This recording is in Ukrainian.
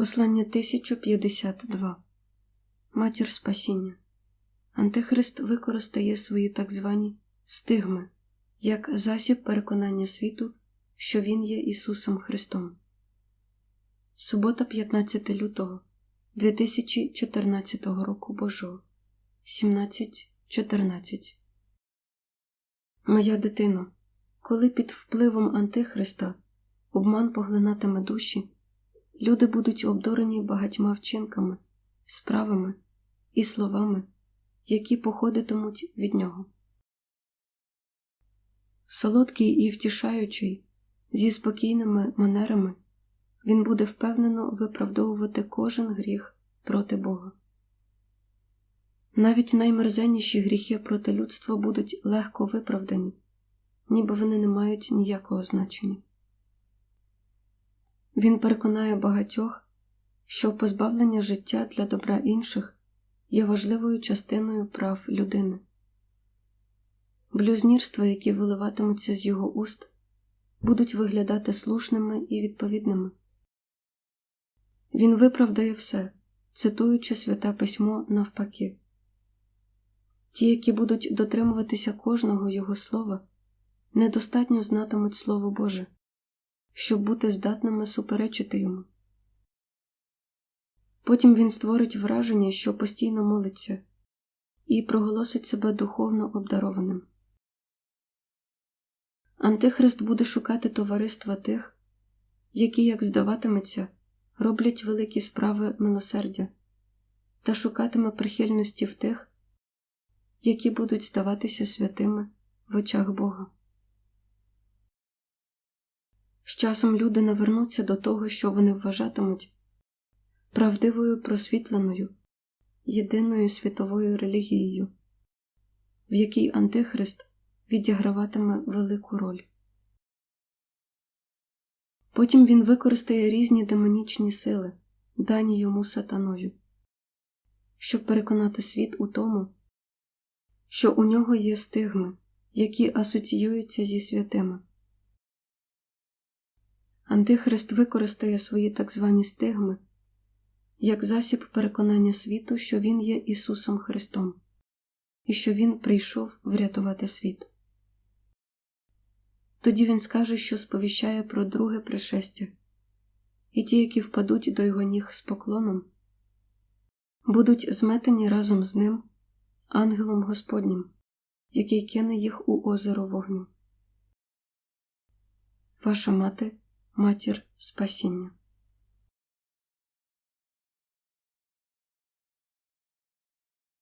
Послання 1052 Матір Спасіння. Антихрист використає свої так звані стигми як засіб переконання світу, що Він є Ісусом Христом. Субота 15 лютого 2014 року Божого 17.14 Моя дитино, коли під впливом Антихриста обман поглинатиме душі, люди будуть обдурені багатьма вчинками, справами і словами, які походитимуть від нього. Солодкий і втішаючий, зі спокійними манерами, він буде впевнено виправдовувати кожен гріх проти Бога. Навіть наймерзенніші гріхи проти людства будуть легко виправдані, ніби вони не мають ніякого значення. Він переконає багатьох, що позбавлення життя для добра інших є важливою частиною прав людини. Блюзнірства, які виливатимуться з його уст, будуть виглядати слушними і відповідними. Він виправдає все, цитуючи святе письмо навпаки. Ті, які будуть дотримуватися кожного його слова, недостатньо знатимуть Слово Боже, щоб бути здатними суперечити йому. Потім він створить враження, що постійно молиться, і проголосить себе духовно обдарованим. Антихрист буде шукати товариства тих, які, як здаватиметься, роблять великі справи милосердя, та шукатиме прихильності в тих, які будуть здаватися святими в очах Бога. Часом люди навернуться до того, що вони вважатимуть правдивою просвітленою, єдиною світовою релігією, в якій Антихрист відіграватиме велику роль. Потім він використає різні демонічні сили, дані йому сатаною, щоб переконати світ у тому, що у нього є стигми, які асоціюються зі святими. Антихрист використає свої так звані стигми як засіб переконання світу, що Він є Ісусом Христом і що Він прийшов врятувати світ. Тоді він скаже, що сповіщає про друге пришестя, і ті, які впадуть до його ніг з поклоном, будуть зметені разом з ним, ангелом Господнім, який кине їх у озеро вогню. Ваша мати, матір спасіння.